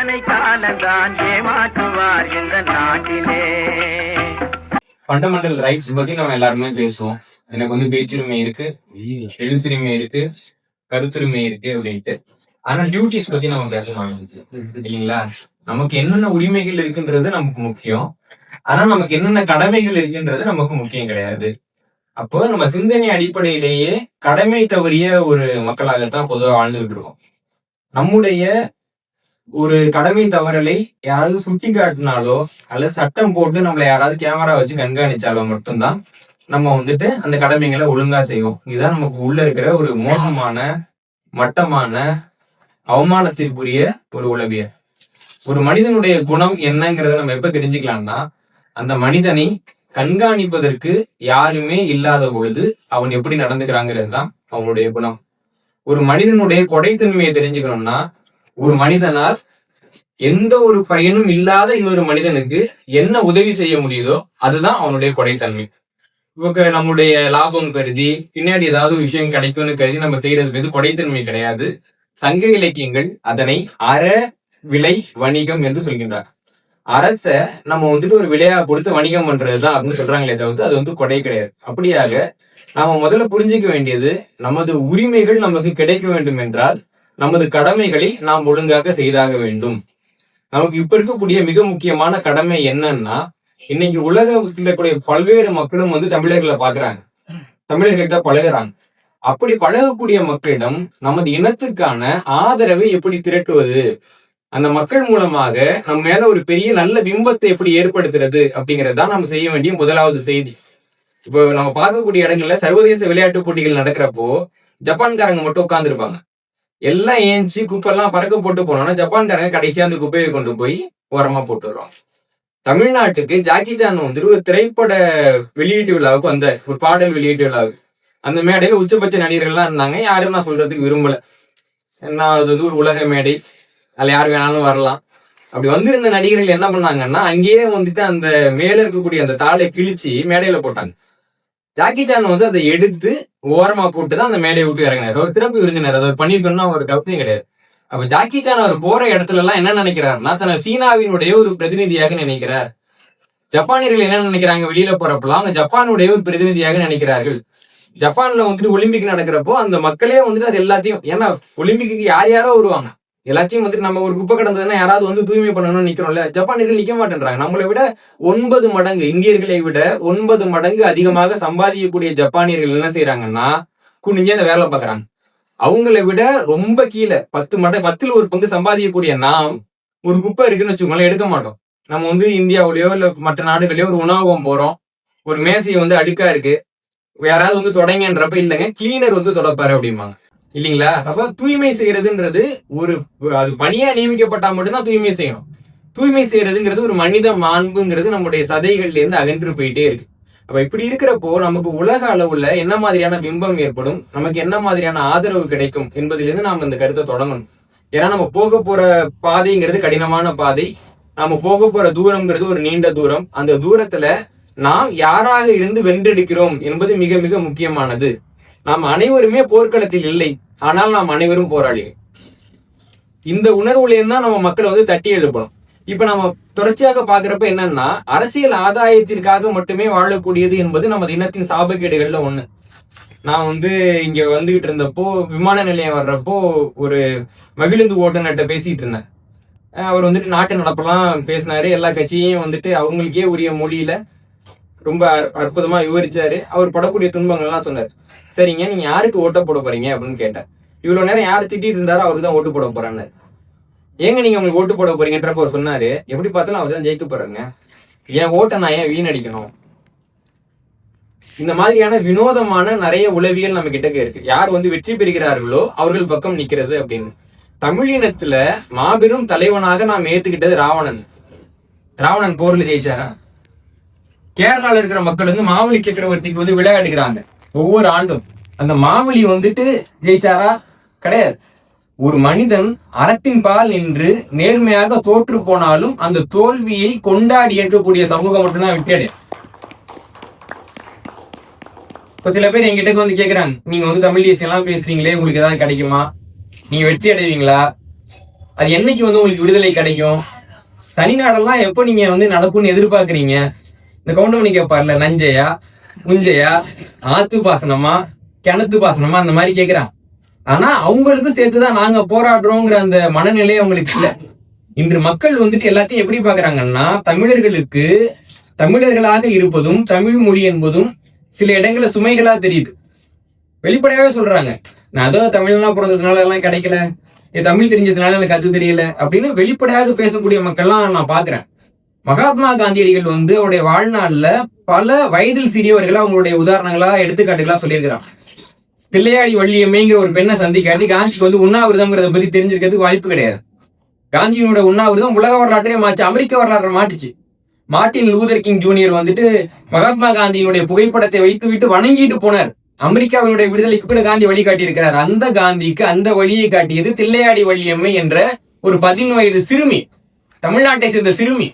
அத்தனை காலந்தான் ஏமாற்றுவார் இந்த நாட்டிலே. ஃபண்டமெண்டல் ரைட்ஸ் பத்தி நம்ம எல்லாருமே பேசுவோம். எனக்கு வந்து பேச்சுரிமை இருக்கு எழுத்துரிமை இருக்கு கருத்துரிமை இருக்கு அப்படின்ட்டு. ஆனா டியூட்டிஸ் பத்தி நம்ம பேசலாம் இல்லைங்களா? நமக்கு என்னென்ன உரிமைகள் இருக்குன்றது நமக்கு முக்கியம். ஆனா நமக்கு என்னென்ன கடமைகள் இருக்குன்றது நமக்கு முக்கியம் கிடையாது. அப்போ நம்ம சிந்தனை அடிப்படையிலேயே கடமை தவறிய ஒரு மக்களாகத்தான் பொதுவாக வாழ்ந்துகிட்டு இருக்கோம். நம்முடைய ஒரு கடமை தவறலை யாராவது சுட்டி காட்டினாலோ அல்லது சட்டம் போட்டு நம்மள யாராவது கேமரா வச்சு கண்காணிச்சாலோ மட்டும்தான் நம்ம வந்துட்டு அந்த கடமைகளை ஒழுங்கா செய்வோம். இதுதான் நமக்கு உள்ள இருக்கிற ஒரு மோசமான மட்டமான அவமானத்திற்குரிய ஒரு உளவியல். ஒரு மனிதனுடைய குணம் என்னங்கிறத நம்ம எப்ப தெரிஞ்சுக்கலாம்னா அந்த மனிதனை கண்காணிப்பதற்கு யாருமே இல்லாத பொழுது அவன் எப்படி நடந்துக்கிறாங்கிறது தான் அவனுடைய குணம். ஒரு மனிதனுடைய கொடைத்தன்மையை தெரிஞ்சுக்கணும்னா ஒரு மனிதனால் எந்த ஒரு பயனும் இல்லாத இன்னொரு மனிதனுக்கு என்ன உதவி செய்ய முடியுதோ அதுதான் அவனுடைய கொடைத்தன்மை. இப்போ நம்முடைய லாபம் கருதி பின்னாடி ஏதாவது ஒரு விஷயம் கிடைக்கும்னு கருதி நம்ம செய்யறது வந்து கொடைத்தன்மை கிடையாது. சங்க இலக்கியங்கள் அதனை அற விலை வணிகம் என்று சொல்கின்றார். அறத்தை நம்ம வந்துட்டு ஒரு விலையா கொடுத்து வணிகம் பண்றதுதான் அப்படின்னு சொல்றாங்களே தவிர்த்து அது வந்து கொடை கிடையாது. அப்படியாக நாம முதல்ல புரிஞ்சுக்க வேண்டியது நமது உரிமைகள் நமக்கு கிடைக்க வேண்டும் என்றால் நமது கடமைகளை நாம் ஒழுங்காக செய்தாக வேண்டும். நமக்கு இப்ப இருக்கக்கூடிய மிக முக்கியமான கடமை என்னன்னா இன்னைக்கு உலகத்தில் இருக்கக்கூடிய பல்வேறு மக்களும் வந்து தமிழர்களை பாக்குறாங்க தமிழர்கள்ட்ட பழகுறாங்க. அப்படி பழகக்கூடிய மக்களிடம் நமது இனத்துக்கான ஆதரவை எப்படி திரட்டுவது? அந்த மக்கள் மூலமாக நம்ம மேல ஒரு பெரிய நல்ல பிம்பத்தை எப்படி ஏற்படுத்துறது அப்படிங்கறதுதான் நம்ம செய்ய வேண்டிய முதலாவது செய்தி. இப்போ நம்ம பார்க்கக்கூடிய இடங்கள்ல சர்வதேச விளையாட்டு போட்டிகள் நடக்கிறப்போ ஜப்பான்காரங்க மட்டும் உட்கார்ந்துருப்பாங்க. எல்லாம் ஏஞ்சி குப்பெல்லாம் பறக்க போட்டு போனோம்னா ஜப்பான்காரங்க கடைசியா அந்த குப்பையை கொண்டு போய் ஓரமா போட்டு தமிழ்நாட்டுக்கு ஜாக்கி சான் வந்துட்டு ஒரு திரைப்பட வெளியீட்டு விழாவுக்கு வந்த ஒரு பாடல் வெளியீட்டு விழாவுக்கு. அந்த மேடையில உச்சபட்ச நடிகர்கள்லாம் இருந்தாங்க. யாரும் நான் சொல்றதுக்கு விரும்பல. நான் அது வந்து ஒரு உலக மேடை. அதுல யார் வேணாலும் வரலாம். அப்படி வந்திருந்த நடிகர்கள் என்ன பண்ணாங்கன்னா அங்கேயே வந்துட்டு அந்த மேல இருக்கக்கூடிய அந்த தாளை கிழிச்சு மேடையில போட்டாங்க. ஜாக்கி சான் வந்து அதை எடுத்து ஓரமா போட்டு தான் அந்த மேடையை விட்டு இறங்கினார். ஒரு சிறப்பு விருந்தினர். அதை பண்ணிருக்கணும்னா ஒரு கவசம் கிடையாது. அப்ப ஜாக்கி சான் அவர் போற இடத்துல எல்லாம் என்ன நினைக்கிறாருன்னா தன்னை சீனாவினுடைய ஒரு பிரதிநிதியாக நினைக்கிறார். ஜப்பானியர்கள் என்ன நினைக்கிறாங்க? வெளியில போறப்பெல்லாம் அவங்க ஜப்பானுடைய ஒரு பிரதிநிதியாக நினைக்கிறார்கள். ஜப்பான்ல வந்துட்டு ஒலிம்பிக் நடக்கிறப்போ அந்த மக்களே வந்துட்டு அது எல்லாத்தையும் ஏன்னா ஒலிம்பிக்கு யார் யாரோ வருவாங்க. எல்லாத்தையும் வந்துட்டு நம்ம ஒரு குப்பை கிடந்ததுன்னா யாராவது வந்து தூய்மை பண்ணணும்னு நிக்கிறோம்ல ஜப்பானியர்கள் நிக்க மாட்டேன்றாங்க. நம்மளை விட ஒன்பது மடங்கு இந்தியர்களை விட ஒன்பது மடங்கு அதிகமாக சம்பாதிக்கக்கூடிய ஜப்பானியர்கள் என்ன செய்யறாங்கன்னா குனிஞ்சே அந்த வேலை பாக்குறாங்க. அவங்களை விட ரொம்ப கீழே பத்து மடங்கு பத்துல ஒரு பங்கு சம்பாதிக்கக்கூடிய நாம் ஒரு குப்பை இருக்குன்னு வச்சுக்கோங்களேன் எடுக்க மாட்டோம். நம்ம வந்து இந்தியாவிலயோ இல்ல மற்ற நாடுகளையோ ஒரு உணவகம் போறோம். ஒரு மேசை வந்து அடுக்கா இருக்கு. யாராவது வந்து தொடங்கன்றப்ப இல்லைங்க கிளீனர் வந்து தொடப்பாரு அப்படிம்பாங்க. இல்லைங்களா? அப்ப தூய்மை செய்யறதுன்றது ஒரு அது பணியா நியமிக்கப்பட்டா மட்டும்தான் தூய்மை செய்யணும். தூய்மை செய்யறதுங்கிறது ஒரு மனித மாண்புங்கிறது நம்முடைய சதைகள்ல இருந்து அகன்று போயிட்டே இருக்கு. அப்ப இப்படி இருக்கிறப்போ நமக்கு உலக அளவுல என்ன மாதிரியான பிம்பம் ஏற்படும்? நமக்கு என்ன மாதிரியான ஆதரவு கிடைக்கும் என்பதிலிருந்து நாம் இந்த கருத்தை தொடங்கணும். ஏன்னா நம்ம போக போற பாதைங்கிறது கடினமான பாதை. நாம போக போற தூரம்ங்கிறது ஒரு நீண்ட தூரம். அந்த தூரத்துல நாம் யாராக இருந்து வென்றெடுக்கிறோம் என்பது மிக மிக முக்கியமானது. நாம் அனைவருமே போர்க்களத்தில் இல்லை. ஆனால் நாம் அனைவரும் போராளிகள். இந்த உணர்வுலேயும் தான் நம்ம மக்களை வந்து தட்டி எழுப்பணும். இப்ப நம்ம தொடர்ச்சியாக பாக்குறப்ப என்னன்னா அரசியல் ஆதாயத்திற்காக மட்டுமே வாழக்கூடியது என்பது நமது இனத்தின் சாபக்கேடுகள்ல ஒண்ணு. நான் வந்து இங்க வந்துகிட்டு இருந்தப்போ விமான நிலையம் வர்றப்போ ஒரு மகிழுந்து ஓட்டுநர்கிட்ட பேசிட்டு இருந்தேன். அவர் வந்துட்டு நாட்டு நடப்பெல்லாம் பேசினாரு. எல்லா கட்சியையும் வந்துட்டு அவங்களுக்கே உரிய மொழியில ரொம்ப அற்புதமா விவரிச்சாரு. அவர் படக்கூடிய துன்பங்கள்லாம் சொன்னார். சரிங்க நீங்க யாருக்கு ஓட்ட போட போறீங்க அப்படின்னு கேட்டேன். இவ்வளவு நேரம் யார் திட்டிட்டு இருந்தாரோ அவருக்கு தான் ஓட்டு போட போறான்னு ஏங்க நீங்க உங்களுக்கு ஓட்டு போட போறீங்கன்றப்ப அவர் சொன்னாரு எப்படி பார்த்தாலும் அவர் தான் ஜெயிக்க போறாங்க என் ஓட்டை நான் ஏன் வீணடிக்கணும்? இந்த மாதிரியான வினோதமான நிறைய உளவியல் நம்ம கிட்டக்க இருக்கு. யார் வந்து வெற்றி பெறுகிறார்களோ அவர்கள் பக்கம் நிக்கிறது அப்படின்னு. தமிழினத்துல மாபெரும் தலைவனாக நாம் ஏத்துக்கிட்டது ராவணன். ராவணன் போர்ல ஜெயிச்சாரா? கேரளால இருக்கிற மக்கள் வந்து மாவலி சக்கரவர்த்திக்கு வந்து விளையாடுகிறாங்க ஒவ்வொரு ஆண்டும். அந்த மாவலி வந்துட்டு ஜெயிச்சாரா? கிடையாது. ஒரு மனிதன் அறத்தின் பால் நின்று நேர்மையாக தோற்று போனாலும் அந்த தோல்வியை கொண்டாடி ஏற்கக்கூடிய சமூகம் மட்டும்தான் வெற்றி இப்ப சில பேர் என்கிட்ட வந்து கேக்குறாங்க நீங்க வந்து தமிழ் தேசியம் எல்லாம் பேசுறீங்களே உங்களுக்கு ஏதாவது கிடைக்குமா? நீங்க வெற்றி அடைவீங்களா? அது என்னைக்கு வந்து உங்களுக்கு விடுதலை கிடைக்கும்? தனி நாடெல்லாம் எப்போ நீங்க வந்து நடக்கும்னு எதிர்பார்க்குறீங்க? இந்த கவுண்டமணி கேட்பார்ல நஞ்சையா புஞ்சையா ஆத்து பாசனமா கிணத்து பாசனமா அந்த மாதிரி கேட்கிறான் ஆனா அவங்களுக்கும் சேர்த்துதான் நாங்க போராடுறோங்கிற அந்த மனநிலை அவங்களுக்கு இல்ல. இன்று மக்கள் வந்துட்டு எல்லாத்தையும் எப்படி பாக்குறாங்கன்னா தமிழர்களுக்கு தமிழர்களாக இருப்பதும் தமிழ் மொழி என்பதும் சில இடங்களில் சுமைகளா தெரியுது. வெளிப்படையாவே சொல்றாங்க. நான் அதோ தமிழ்லாம் பிறந்ததுனால எல்லாம் கிடைக்கல. தமிழ் தெரிஞ்சதுனால எனக்கு அது தெரியல அப்படின்னு வெளிப்படையாக பேசக்கூடிய மக்கள்லாம் நான் பாக்குறேன். மகாத்மா காந்தியடிகள் வந்து அவருடைய வாழ்நாள்ல பல வயதில் சிறியவர்களை அவங்களுடைய உதாரணங்களா எடுத்துக்காட்டுகளா சொல்லியிருக்கிறாங்க. தில்லையாடி வள்ளியம்மைங்கிற ஒரு பெண்ணை சந்திக்காட்டி காந்திக்கு வந்து உண்ணாவிரதம்ங்கிறத பத்தி தெரிஞ்சிருக்கிறதுக்கு வாய்ப்பு கிடையாது. காந்தியினோட உண்ணாவிரதம் உலக வரலாற்றையே மாச்சு அமெரிக்க வரலாற்றை மாட்டுச்சு மார்ட்டின் லூதர் கிங் ஜூனியர் வந்துட்டு மகாத்மா காந்தியினுடைய புகைப்படத்தை வைத்து விட்டு வணங்கிட்டு போனார். அமெரிக்காவினுடைய விடுதலைக்கு கூட காந்தி வழி காட்டியிருக்கிறார் அந்த காந்திக்கு அந்த வழியை காட்டியது தில்லையாடி வள்ளியம்மை என்ற ஒரு பதினு வயது சிறுமி தமிழ்நாட்டை சேர்ந்த சிறுமி.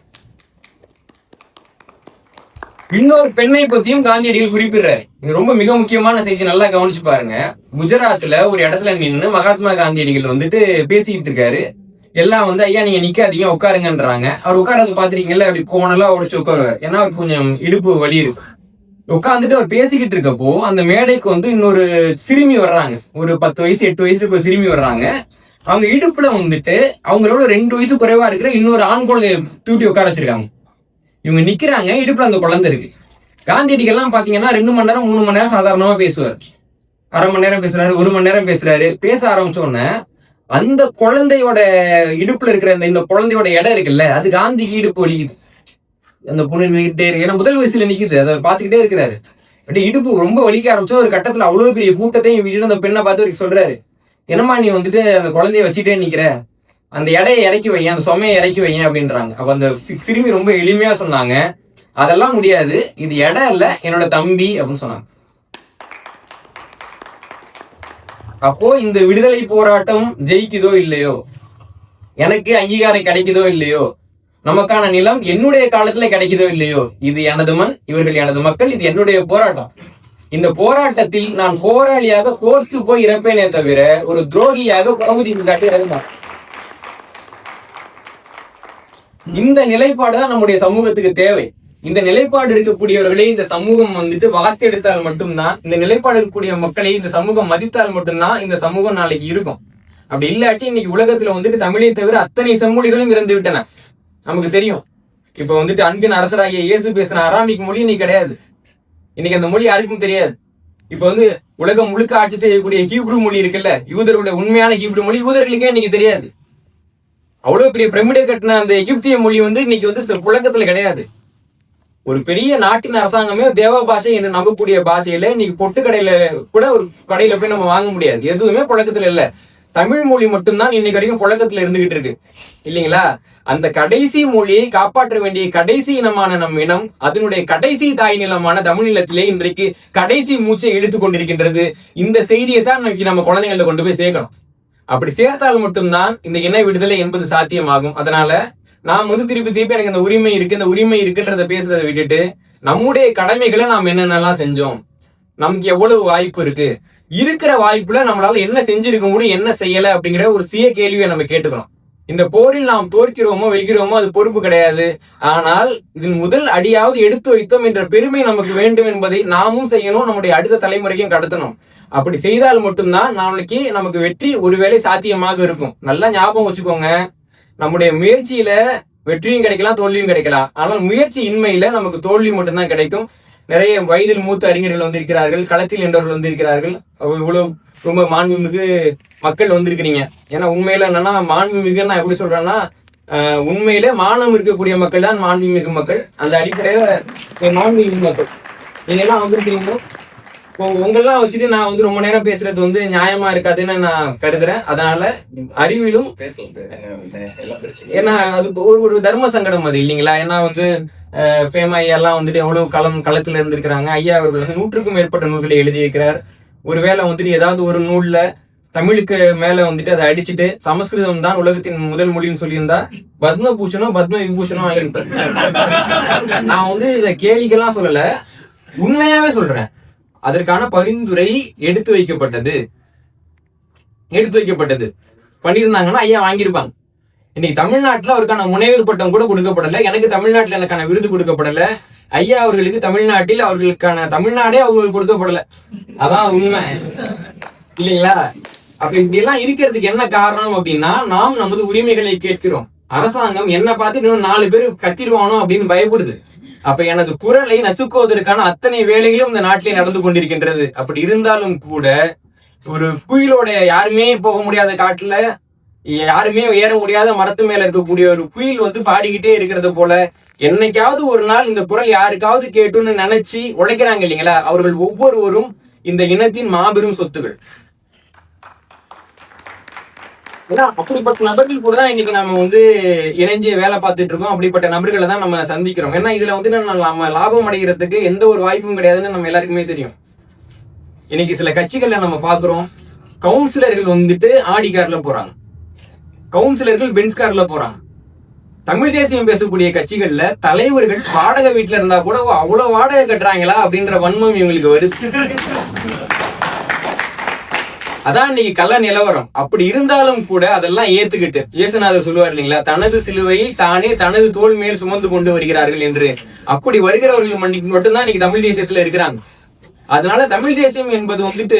இன்னொரு பெண்ணை பத்தியும் காந்தியடிகள் குறிப்பிடுறாரு. இது ரொம்ப மிக முக்கியமான செய்தி. நல்லா கவனிச்சு பாருங்க. குஜராத்ல ஒரு இடத்துல நின்று மகாத்மா காந்தியடிகள் வந்துட்டு பேசிக்கிட்டு இருக்காரு. எல்லாம் வந்து ஐயா நீங்க நிக்காதீங்க உட்காருங்கன்றாங்க. அவர் உட்காரது பாத்திருக்கீங்கல்ல அப்படி கோணலா உடச்சு உட்காருவார். ஏன்னா அவருக்கு கொஞ்சம் இடுப்பு வலி இருக்கும். உட்காந்துட்டு அவர் பேசிக்கிட்டு இருக்கப்போ அந்த மேடைக்கு வந்து இன்னொரு சிறுமி வர்றாங்க. ஒரு பத்து வயசு எட்டு வயசுக்கு ஒரு சிறுமி வர்றாங்க. அவங்க இடுப்புல வந்துட்டு அவங்களோட ரெண்டு வயசு குறைவா இருக்கிற இன்னொரு ஆண் குழந்தைய தூட்டி உட்கார வச்சிருக்காங்க. இவங்க நிற்கிறாங்க இடுப்பில் அந்த குழந்தை இருக்கு. காந்தியடிகள்லாம் பார்த்தீங்கன்னா ரெண்டு மணி நேரம் மூணு மணி நேரம் சாதாரணமாக பேசுவார். அரை மணி நேரம் பேசுறாரு ஒரு மணி நேரம் பேசுறாரு. பேச ஆரம்பிச்ச உடனே அந்த குழந்தையோட இடுப்புல இருக்கிற அந்த இந்த குழந்தையோட இடம் இருக்குல்ல அது காந்திக்கு இடுப்பு வலிக்குது. அந்த பொண்ணு நின்றுட்டே இருக்கு. ஏன்னா முதல் வயசுல நிக்குது அதை பார்த்துக்கிட்டே இருக்கிறாரு. அப்படியே இடுப்பு ரொம்ப வலிக்க ஆரம்பிச்சோம் ஒரு கட்டத்துல அவ்வளவு பெரிய கூட்டத்தையும் விட்டுட்டு அந்த பெண்ணை பார்த்து வரைக்கும் சொல்றாரு. என்னம்மா நீ வந்துட்டு அந்த குழந்தைய வச்சுட்டே நிக்கிற? அந்த எடையை இறக்கி வைங்க அந்த சுமையை இறக்கி வைங்க அப்படின்றாங்க. அப்ப அந்த சிறுமி ரொம்ப எளிமையா சொன்னாங்க. அதெல்லாம் முடியாது. இது இடம் இல்ல என்னோட தம்பி அப்படின்னு சொன்னாங்க. அப்போ இந்த விடுதலை போராட்டம் ஜெயிக்குதோ இல்லையோ? எனக்கு அங்கீகாரம் கிடைக்குதோ இல்லையோ? நமக்கான நிலம் என்னுடைய காலத்துல கிடைக்குதோ இல்லையோ? இது எனது மண் இவர்கள் எனது மக்கள் இது என்னுடைய போராட்டம். இந்த போராட்டத்தில் நான் போராளியாக தோர்த்து போய் இறப்பேனே தவிர ஒரு துரோகியாக பகுதி காட்டி இறந்தான் இந்த நிலைப்பாடு தான் நம்முடைய சமூகத்துக்கு தேவை. இந்த நிலைப்பாடு இருக்கக்கூடியவர்களை இந்த சமூகம் வந்துட்டு வளர்த்தெடுத்தால் மட்டும்தான் இந்த நிலைப்பாடு இருக்கக்கூடிய மக்களை இந்த சமூகம் மதித்தால் மட்டும்தான் இந்த சமூகம் நாளைக்கு இருக்கும். அப்படி இல்லாட்டி இன்னைக்கு உலகத்துல வந்துட்டு தமிழை தவிர அத்தனை செம்மொழிகளும் இறந்து விட்டன. நமக்கு தெரியும். இப்ப வந்துட்டு அன்பின் அரசராகிய இயேசு பேசின அராமிக் மொழி இன்னைக்கு கிடையாது. இன்னைக்கு அந்த மொழி யாருக்கும் தெரியாது. இப்ப வந்து உலகம் முழுக்க ஆட்சி செய்யக்கூடிய ஹீப்ரு மொழி இருக்குல்ல யூதருடைய உண்மையான ஹீப்ரு மொழி யூதர்களுக்கே இன்னைக்கு தெரியாது. அவ்வளவு பெரிய பிரமிட கட்டின அந்த எகிப்திய மொழி வந்து இன்னைக்கு வந்து சில புழக்கத்துல கிடையாது. ஒரு பெரிய நாட்டின் அரசாங்கமே தேவ பாஷை என்று நம்பக்கூடிய பாஷையில இன்னைக்கு பொட்டு கடையில கூட ஒரு கடையில போய் நம்ம வாங்க முடியாது. எதுவுமே புழக்கத்துல இல்ல. தமிழ் மொழி மட்டும்தான் இன்னைக்கு வரைக்கும் புழக்கத்துல இருந்துகிட்டு இருக்கு. இல்லைங்களா? அந்த கடைசி மொழியை காப்பாற்ற வேண்டிய கடைசி இனமான நம் இனம் அதனுடைய கடைசி தாய் நிலமான தமிழ் நிலத்திலே இன்றைக்கு கடைசி மூச்சை இழுத்து கொண்டிருக்கின்றது. இந்த செய்தியை தான் இன்னைக்கு நம்ம குழந்தைங்கள்ட்ட கொண்டு போய் சேர்க்கணும். அப்படி சேர்த்தால் மட்டும்தான் இந்த இன விடுதலை என்பது சாத்தியமாகும். அதனால நாம் வந்து திருப்பி திருப்பி எனக்கு இந்த உரிமை இருக்கு இந்த உரிமை இருக்குன்றத பேசுறதை விட்டுட்டு நம்முடைய கடமைகளை நாம் என்னென்னலாம் செஞ்சோம் நமக்கு எவ்வளவு வாய்ப்பு இருக்கு இருக்கிற வாய்ப்புல நம்மளால என்ன செஞ்சிருக்க முடியும் என்ன செய்யல அப்படிங்கிற ஒரு சுய கேள்வியை நம்ம கேட்டுக்கணும் இந்த போரில் நாம் தோற்கிறோமோ வெல்கிறோமோ அது பொறுப்பு கிடையாது. ஆனால் இதன் முதல் அடியாவது எடுத்து வைத்தோம் என்ற பெருமை நமக்கு வேண்டும் என்பதை நாமும் செய்யணும் நம்முடைய அடுத்த தலைமுறைக்கும் கடத்தணும். அப்படி செய்தால் மட்டும்தான் நாளைக்கு நமக்கு வெற்றி ஒருவேளை சாத்தியமாக இருக்கும். நல்லா ஞாபகம் வச்சுக்கோங்க. நம்முடைய முயற்சியில வெற்றியும் கிடைக்கலாம் தோல்வியும் கிடைக்கலாம். ஆனால் முயற்சி இன்மையில நமக்கு தோல்வி மட்டும்தான் கிடைக்கும். நிறைய வயதில் மூத்த அறிஞர்கள் வந்திருக்கிறார்கள் களத்தில் நின்றவர்கள் வந்திருக்கிறார்கள். அவ- இவ்வளவு ரொம்ப மாண்புமிகு மக்கள் வந்திருக்கிறீங்க. ஏன்னா உண்மையில என்னன்னா மாண்புமிகு நான் எப்படி சொல்றேன்னா உண்மையிலே உண்மையில மானம் இருக்கக்கூடிய மக்கள் தான் மாண்புமிகு மக்கள். அந்த அடிப்படையில மாண்புமிகு மக்கள். நீங்க எல்லாம் வந்திருக்கீங்க உங்களெல்லாம் வச்சுட்டு நான் வந்து ரொம்ப நேரம் பேசுறது வந்து நியாயமா இருக்காதுன்னு நான் கருதுறேன். அதனால அறிவிலும் ஏன்னா அது ஒரு ஒரு தர்ம சங்கடம் அது இல்லைங்களா? ஏன்னா வந்து பேம பேமா ஐயா எல்லாம் வந்துட்டு எவ்வளவு களம் களத்துல இருந்திருக்கிறாங்க ஐயா அவர்கள் வந்து நூற்றுக்கும் மேற்பட்ட நூல்களை எழுதியிருக்கிறார். ஒருவேளை வந்துட்டு ஏதாவது ஒரு நூல்ல தமிழுக்கு மேல வந்துட்டு அதை அடிச்சுட்டு சமஸ்கிருதம் தான் உலகத்தின் முதல் மொழின்னு சொல்லியிருந்தா பத்ம பூஷணும் பத்ம விபூஷணும் வாங்கியிருப்பேன். நான் வந்து இத கேலிக்கெல்லாம் சொல்லல உண்மையாவே சொல்றேன். அதற்கான பரிந்துரை எடுத்து வைக்கப்பட்டது. எடுத்து வைக்கப்பட்டது. பண்ணியிருந்தாங்கன்னா ஐயா வாங்கியிருப்பாங்க. இன்னைக்கு தமிழ்நாட்டுல அவருக்கான முனைவர் பட்டம் கூட கொடுக்கப்படல. எனக்கு தமிழ்நாட்டுல எனக்கான விருது கொடுக்கப்படல. ஐயா அவர்களுக்கு தமிழ்நாட்டில் அவர்களுக்கான தமிழ்நாடே அவங்களுக்கு கொடுக்கப்படல. அதான் உண்மை. இல்லைங்களா? அப்ப இப்படி எல்லாம் இருக்கிறதுக்கு என்ன காரணம் அப்படின்னா நாம் நமது உரிமைகளை கேட்கிறோம். அரசாங்கம் என்ன பார்த்து இன்னும் நாலு பேர் கத்திடுவானோ அப்படின்னு பயப்படுது. அப்ப எனது குரலை நசுக்குவதற்கான அத்தனை வேலைகளும் இந்த நாட்டிலே நடந்து கொண்டிருக்கின்றது. அப்படி இருந்தாலும் கூட ஒரு குயிலோட யாருமே போக முடியாத காட்டுல யாருமே ஏற முடியாத மரத்து மேல இருக்கக்கூடிய ஒரு குயில் வந்து பாடிக்கிட்டே இருக்கிறது போல என்னைக்காவது ஒரு நாள் இந்த குரல் யாருக்காவது கேட்டுன்னு நினைச்சு உழைக்கிறாங்க இல்லைங்களா? அவர்கள் ஒவ்வொருவரும் இந்த இனத்தின் மாபெரும் சொத்துகள் ஏன்னா அப்படிப்பட்ட நபர்கள் கூட தான் இன்னைக்கு நம்ம வந்து இணைஞ்சு வேலை பார்த்துட்டு இருக்கோம். அப்படிப்பட்ட நபர்களை தான் நம்ம சந்திக்கிறோம். ஏன்னா இதுல வந்து நம்ம நம்ம லாபம் அடைகிறதுக்கு எந்த ஒரு வாய்ப்பும் கிடையாதுன்னு நம்ம எல்லாருக்குமே தெரியும். இன்னைக்கு சில கட்சிகள்ல நம்ம பாக்குறோம் கவுன்சிலர்கள் வந்துட்டு ஆடி கார்ல போறாங்க. கவுன்சிலர்கள் பென்ஸ் கார்ல போறாங்க. தமிழ் தேசியம் பேசக்கூடிய கட்சிகள்ல தலைவர்கள் வாடகை வீட்டுல இருந்தா கூட அவ்வளவு வாடகை கட்டுறாங்களா? அப்படின்ற வன்மம் இவங்களுக்கு வருது. அதான் இன்னைக்கு கள்ள நிலவரம். அப்படி இருந்தாலும் கூட அதெல்லாம் ஏத்துக்கிட்டு இயேசுநாதர் சொல்லுவார் இல்லைங்களா? தனது சிலுவையை தானே தனது தோல் மேல் சுமந்து கொண்டு வருகிறார்கள் என்று. அப்படி வருகிறவர்கள் மட்டும்தான் இன்னைக்கு தமிழ் தேசியத்துல இருக்கிறாங்க. அதனால தமிழ் தேசியம் என்பது வந்துட்டு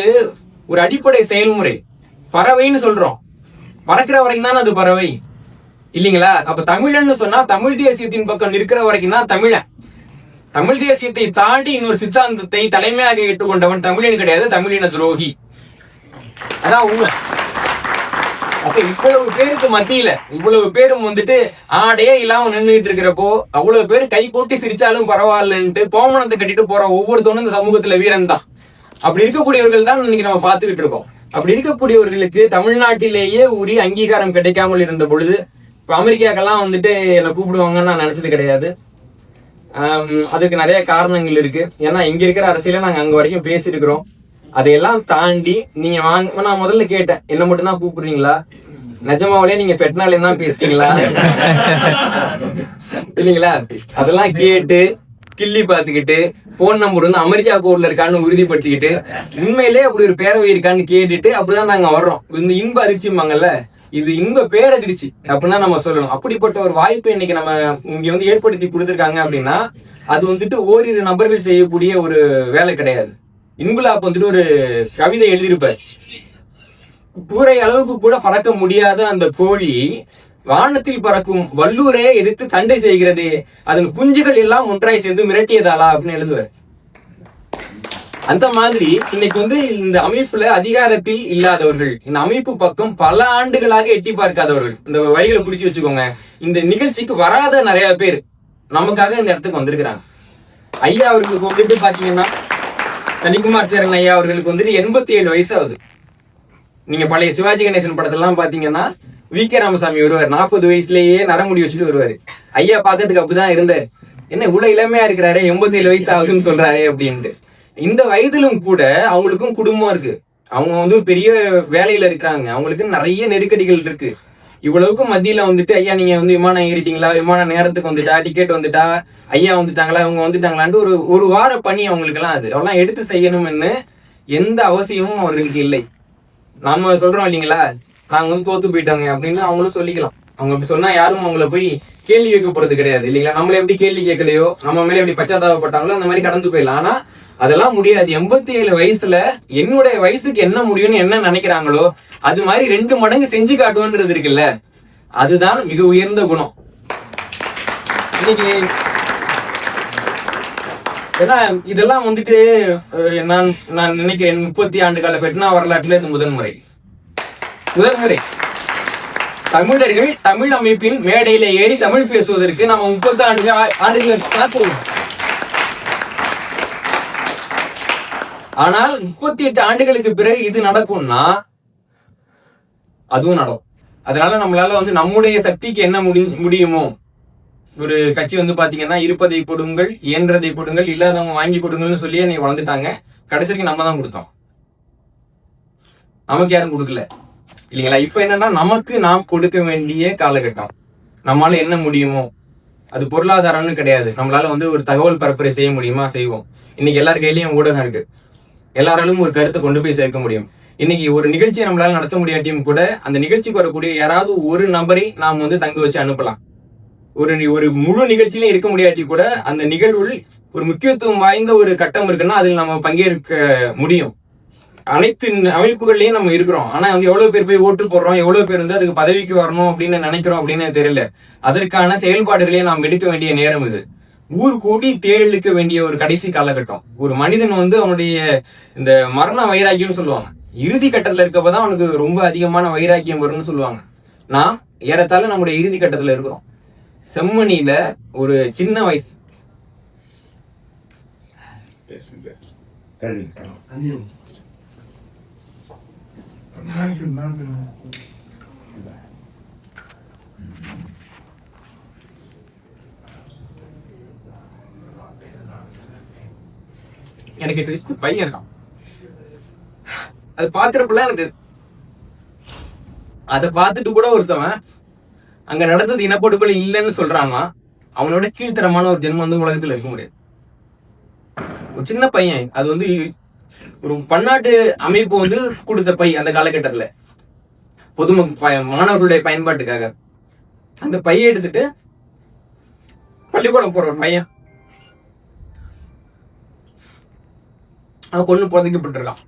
ஒரு அடிப்படை செயல்முறை. பறவைன்னு சொல்றோம். பறக்கிற வரைக்கும் தான் அது பறவை. இல்லைங்களா? அப்ப தமிழன்னு சொன்னா தமிழ் தேசியத்தின் பக்கம் நிற்கிற வரைக்கும் தான் தமிழன். தமிழ் தேசியத்தை தாண்டி இன்னொரு சித்தாந்தத்தை தலைமையாக ஏற்றுக்கொண்டவன் தமிழன் கிடையாது தமிழின துரோகி. அதான் உண்மை. அப்ப இவ்வளவு பேருக்கு மத்தியில இவ்வளவு பேரும் வந்துட்டு ஆடையே இல்லாம நின்றுட்டு இருக்கிறப்போ அவ்வளவு பேர் கை போட்டி சிரிச்சாலும் பரவாயில்லன்ட்டு கோமணத்தை கட்டிட்டு போற ஒவ்வொருத்தவனும் இந்த சமூகத்துல வீரன் தான். அப்படி இருக்கக்கூடியவர்கள் தான் இன்னைக்கு நம்ம பார்த்துக்கிட்டு இருக்கோம். அப்படி இருக்கக்கூடியவர்களுக்கு தமிழ்நாட்டிலேயே உரிய அங்கீகாரம் கிடைக்காமல் இருந்த பொழுது இப்ப அமெரிக்காக்கெல்லாம் வந்துட்டு என்னை கூப்பிடுவாங்கன்னு நான் நினைச்சது கிடையாது. அதுக்கு நிறைய காரணங்கள் இருக்கு. ஏன்னா இங்க இருக்கிற அரசியல நாங்க அங்க வரைக்கும் பேசிருக்கிறோம் அதையெல்லாம் தாண்டி நீங்க வாங்க நான் முதல்ல கேட்டேன் என்ன மட்டும் தான் கூப்பிடுறீங்களா? நிஜமாவிலே நீங்க பெட்னாலே தான் பேசுறீங்களா இல்லைங்களா? அதெல்லாம் கேட்டு கிள்ளி பாத்துக்கிட்டு போன் நம்பர் வந்து அமெரிக்கா கோர்ட்ல இருக்கான்னு உறுதிப்படுத்திக்கிட்டு உண்மையிலே அப்படி ஒரு பேரவை இருக்கான்னு கேட்டுட்டு அப்படிதான் நாங்க வர்றோம். இந்த இன்ப அதிர்ச்சிம்பாங்கல்ல இது இன்ப பேரதிர்ச்சி அப்படின்னா நம்ம சொல்லணும். அப்படிப்பட்ட ஒரு வாய்ப்பை இன்னைக்கு நம்ம இங்க வந்து ஏற்படுத்தி கொடுத்துருக்காங்க அப்படின்னா அது வந்துட்டு ஓரிரு நபர்கள் செய்யக்கூடிய ஒரு வேலை கிடையாது. இன்குலாப் வந்துட்டு ஒரு கவிதை எழுதியிருப்பார். கூரை அளவுக்கு கூட பறக்க முடியாத அந்த கோழி வானத்தில் பறக்கும் வல்லூரை எதிர்த்து சண்டை செய்கிறது. அதன் குஞ்சுகள் எல்லாம் ஒன்றாய் சேர்ந்து மிரட்டியதாலா அப்படின்னு எழுதுவார். அந்த மாதிரி இன்னைக்கு வந்து இந்த அமைப்புல அதிகாரத்தில் இல்லாதவர்கள் இந்த அமைப்பு பக்கம் பல ஆண்டுகளாக எட்டி பார்க்காதவர்கள் இந்த வரிகளை பிடிச்சி வச்சுக்கோங்க. இந்த நிகழ்ச்சிக்கு வராத நிறைய பேர் நமக்காக இந்த இடத்துக்கு வந்திருக்கிறாங்க. ஐயா அவர்களுக்கு வந்துட்டு பாத்தீங்கன்னா கனிக்குமார் சேரன் ஐயா அவர்களுக்கு வந்துட்டு எண்பத்தி ஏழு வயசு ஆகுது நீங்க பழைய சிவாஜி கணேசன் படத்தெல்லாம் பாத்தீங்கன்னா வி கே ராமசாமி வருவார். நாற்பது வயசுலயே நரமுடி வச்சுட்டு வருவாரு. ஐயா பாக்கிறதுக்கு அப்படிதான் இருந்தார். என்ன இவ்வளவு இளமையா இருக்கிறாரு எண்பத்தி ஏழு வயசு ஆகுதுன்னு சொல்றாரு அப்படின்ட்டு. இந்த வயதிலும் கூட அவங்களுக்கும் குடும்பம் இருக்கு. அவங்க வந்து பெரிய வேலையில இருக்கிறாங்க. அவங்களுக்கு நிறைய நெருக்கடிகள் இருக்கு. இவ்வளவுக்கும் மத்தியில வந்துட்டு ஐயா நீங்க வந்து விமானம் ஏறிட்டீங்களா? விமான நேரத்துக்கு வந்துட்டா? டிக்கெட் வந்துட்டா? ஐயா வந்துட்டாங்களா? அவங்க வந்துட்டாங்களான்ட்டு ஒரு ஒரு வார பணி அவங்களுக்கு எல்லாம் அது. அவெல்லாம் எடுத்து செய்யணும்னு எந்த அவசியமும் அவர்களுக்கு இல்லை. நாம சொல்றோம் இல்லைங்களா? நாங்க வந்து தோத்து போயிட்டாங்க அப்படின்னு அவங்களும் சொல்லிக்கலாம். அவங்க அப்படி சொன்னா யாரும் அவங்கள போய் கேள்வி கேட்க போறது கிடையாது இல்லைங்களா? நம்மள எப்படி கேள்வி கேட்கலையோ நம்ம மேல எப்படி பச்சாதாபப்பட்டாங்களோ அந்த மாதிரி கடந்து போயிடலாம். ஆனா அதெல்லாம் முடியாது. எண்பத்தி ஏழு வயசுல என்னுடைய வயசுக்கு என்ன முடியும்னு என்ன நினைக்கிறாங்களோ அது மாதிரி ரெண்டு மடங்கு செஞ்சு காட்டுவோன்றது இருக்குல்ல அதுதான் மிக உயர்ந்த குணம். இன்னைக்கு ஏன்னா இதெல்லாம் வந்துட்டு நான் நான் நினைக்கிறேன் முப்பத்தி ஆண்டு கால பெட்னா வரலாற்றுல இது முதன்முறை. முதன்முறை. தமிழர்கள் தமிழ் அமைப்பின் மேடையில ஏறி தமிழ் பேசுவதற்கு நம்ம முப்பத்தி ஆண்டு ஆண்டுகள் ஆனால் முப்பத்தி எட்டு ஆண்டுகளுக்கு பிறகு இது நடக்கும்னா அதுவும் நடக்கும். அதனால நம்மளால வந்து நம்முடைய சக்திக்கு என்ன முடி முடியுமோ ஒரு கட்சி வந்து பாத்தீங்கன்னா இருப்பதை கொடுங்கள் இயன்றதை கொடுங்கள் இல்லாதவங்க வாங்கி கொடுங்கள்னு சொல்லி நீ வளர்ந்துட்டாங்க. கடைசி வரைக்கும் நம்ம தான் கொடுத்தோம். நமக்கு யாரும் கொடுக்கல. இல்லைங்களா? இப்ப என்னன்னா நமக்கு நாம் கொடுக்க வேண்டிய காலகட்டம். நம்மளால என்ன முடியுமோ அது பொருளாதாரம்னு கிடையாது. நம்மளால வந்து ஒரு தகவல் பரப்புரை செய்ய முடியுமா? செய்வோம். இன்னைக்கு எல்லார் கையிலயும் ஊடகம் இருக்கு. எல்லாராலும் ஒரு கருத்தை கொண்டு போய் சேர்க்க முடியும். இன்னைக்கு ஒரு நிகழ்ச்சியை நம்மளால நடத்த முடியாட்டியும் கூட அந்த நிகழ்ச்சிக்கு வரக்கூடிய யாராவது ஒரு நபரை நாம் வந்து தங்க வச்சு அனுப்பலாம். ஒரு ஒரு முழு நிகழ்ச்சியிலும் இருக்க முடியாட்டி கூட அந்த நிகழ்வில் ஒரு முக்கியத்துவம் வாய்ந்த ஒரு கட்டம் இருக்குன்னா அதில் நம்ம பங்கேற்க முடியும். அனைத்து அமைப்புகள்லயும் நம்ம இருக்கிறோம். ஆனா வந்து எவ்வளவு பேர் போய் ஓட்டு போடுறோம் எவ்வளவு பேர் வந்து அதுக்கு பதவிக்கு வரணும் அப்படின்னு நினைக்கிறோம் அப்படின்னு தெரியல. அதற்கான செயல்பாடுகளையும் நாம் எடுக்க வேண்டிய நேரம் இது. ஊர் கூடி தேர்தலுக்க வேண்டிய ஒரு கடைசி காலகட்டம். ஒரு மனிதன் வந்து அவனுடைய இந்த மரண வைராக்கியம்னு சொல்லுவாங்க. இறுதி கட்டத்துல இருக்கப்பதான் அவனுக்கு ரொம்ப அதிகமான வைராக்கியம் வரும்னு சொல்லுவாங்க. நாம் ஏறத்தாழ நம்முடைய இறுதி கட்டத்துல இருக்கிறோம். செம்மணியில ஒரு சின்ன வயசு. எனக்கு வயசுக்கு பையன் இருக்கான். அது பார்க்குறப்பெல்லாம் எனக்கு அதை பார்த்துட்டு கூட ஒருத்தவன் அங்க நடந்தது இனப்படுகொலை இல்லைன்னு சொல்றான்னா அவனோட கீழ்த்தரமான ஒரு ஜென்மம் வந்து உலகத்துல இருக்க முடியாது. ஒரு சின்ன பையன் அது வந்து ஒரு பன்னாட்டு அமைப்பு வந்து கொடுத்த பை அந்த காலகட்டத்துல. பொதுமக்கள் மாணவர்களுடைய பயன்பாட்டுக்காக. அந்த பைய எடுத்துட்டு பள்ளிக்கூடம் போற ஒரு பையன். அவன் கொண்டு புதைக்கப்பட்டிருக்கான்.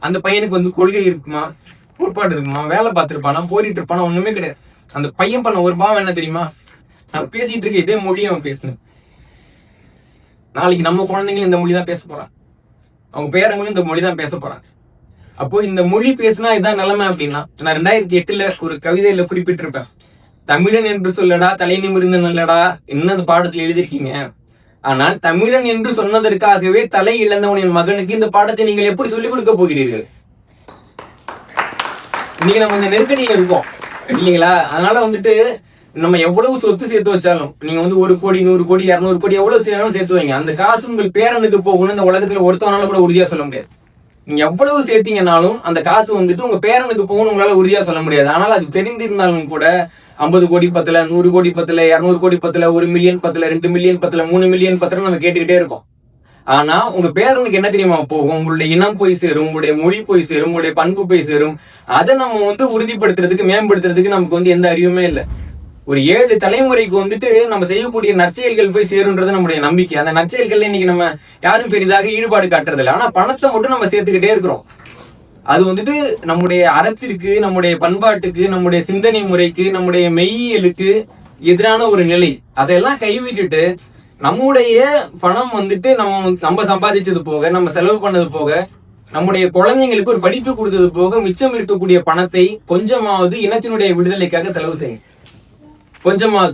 அந்த பையனுக்கு வந்து கொள்கை இருக்குமா? கோட்பாடு இருக்குமா? வேலை பார்த்துருப்பானா? போரிட்டு இருப்பானா ஒண்ணுமே கிடையாது. அந்த பையன் பண்ண ஒரு பாவம் என்ன தெரியுமா? நான் பேசிட்டு இருக்க இதே மொழியை அவன் பேசுனேன் நாளைக்கு நம்ம குழந்தைங்களும் இந்த மொழி தான் பேச போறான். அவங்க பேரங்களும் இந்த மொழி தான் பேச போறாங்க. அப்போ இந்த மொழி பேசினா இதான் நிலைமை அப்படின்னா நான் ரெண்டாயிரத்தி எட்டுல ஒரு கவிதையில குறிப்பிட்டிருப்பேன். தமிழன் என்று சொல்லடா தலை நிமிர்ந்து நல்லடா என்ன அந்த பாடத்துல எழுதியிருக்கீங்க? ஆனால் தமிழன் என்று சொன்னதற்காகவே தலை இழந்தவனின் மகனுக்கு இந்த பாடத்தை நீங்கள் எப்படி சொல்லிக் கொடுக்க போகிறீர்கள்? இன்னைக்கு நம்ம இந்த நெருக்கடியில் இருக்கோம் இல்லைங்களா? அதனால வந்துட்டு நம்ம எவ்வளவு சொத்து சேர்த்து வச்சாலும் நீங்க வந்து ஒரு கோடி நூறு கோடி இரநூறு கோடி எவ்வளவு சேர்த்தாலும் சேர்த்து வைங்க. அந்த காசு உங்கள் பேரனுக்கு போகணும்னு இந்த உலகத்துல ஒருத்தவனால கூட உறுதியா சொல்ல முடியாது. நீங்க எவ்வளவு சேர்த்தீங்கனாலும் அந்த காசு வந்துட்டு உங்க பேரனுக்கு போகணும் உங்களால உறுதியா சொல்ல முடியாது. ஆனால் அது தெரிந்திருந்தாலும் கூட ஐம்பது கோடி பத்துல நூறு கோடி பத்துல இரநூறு கோடி பத்துல ஒரு மில்லியன் பத்துல ரெண்டு மில்லியன் பத்துல மூணு மில்லியன் பத்துல நம்ம கேட்டுக்கிட்டே இருக்கோம். ஆனா உங்க பேரனுக்கு என்ன தெரியுமா போகும்? உங்களுடைய இனம் போய் சேரும் உங்களுடைய மொழி போய் சேரும் உங்களுடைய பண்பு போய் சேரும். அதை நம்ம வந்து உறுதிப்படுத்துறதுக்கு மேம்படுத்துறதுக்கு நமக்கு வந்து எந்த அறிவுமே இல்லை. ஒரு ஏழு தலைமுறைக்கு வந்துட்டு நம்ம செய்யக்கூடிய நற்செயல்கள் போய் சேருன்றது நம்முடைய நம்பிக்கை. அந்த நற்செயல்கள் இன்னைக்கு நம்ம யாரும் பெரிதாக ஈடுபாடு காட்டுறதில்ல. ஆனா பணத்தை மட்டும் நம்ம சேர்த்துக்கிட்டே இருக்கிறோம். அது வந்துட்டு நம்முடைய அறத்திற்கு நம்முடைய பண்பாட்டுக்கு நம்முடைய சிந்தனை முறைக்கு நம்முடைய மெய்யியலுக்கு எதிரான ஒரு நிலை. அதையெல்லாம் கைவிட்டுட்டு நம்முடைய பணம் வந்துட்டு நம்ம நம்ம சம்பாதிச்சது போக நம்ம செலவு பண்ணது போக நம்முடைய குழந்தைங்களுக்கு ஒரு படிப்பு கொடுத்தது போக மிச்சம் இருக்கக்கூடிய பணத்தை கொஞ்சமாவது இனத்தினுடைய விடுதலைக்காக செலவு செய்யும். கொஞ்சமா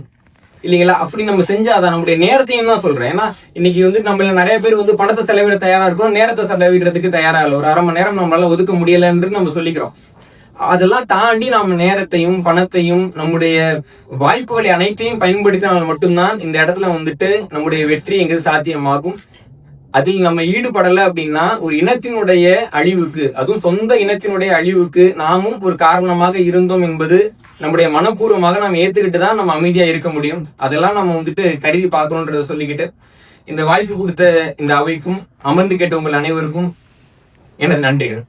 இல்லைங்களா? அப்படி நம்ம செஞ்சாதான் நம்முடைய நேரத்தையும் தான் சொல்றேன். ஏன்னா இன்னைக்கு வந்து நம்மள நிறைய பேர் வந்து பணத்தை செலவிட தயாரா இருக்கிறோம் நேரத்தை செலவிடுறதுக்கு தயாரா இல்லை. ஒரு அரை மணி நேரம் நம்மளால ஒதுக்க முடியலன்னு நம்ம சொல்லிக்கிறோம். அதெல்லாம் தாண்டி நாம் நேரத்தையும் பணத்தையும் நம்முடைய வாய்ப்புகளை அனைத்தையும் பயன்படுத்தினால் மட்டும்தான் இந்த இடத்துல வந்துட்டு நம்முடைய வெற்றி எங்கு சாத்தியமாகும். அதில் நம்ம ஈடுபடல அப்படின்னா ஒரு இனத்தினுடைய அழிவுக்கு அதுவும் சொந்த இனத்தினுடைய அழிவுக்கு நாமும் ஒரு காரணமாக இருந்தோம் என்பது நம்முடைய மனப்பூர்வமாக நாம் ஏத்துக்கிட்டு தான் நம்ம அமைதியா இருக்க முடியும். அதெல்லாம் நம்ம வந்துட்டு கருதி பார்க்கணுன்றத சொல்லிக்கிட்டு இந்த வாய்ப்பு கொடுத்த இந்த அவைக்கும் அமர்ந்து கேட்ட உங்கள் அனைவருக்கும் எனது நன்றிகள்.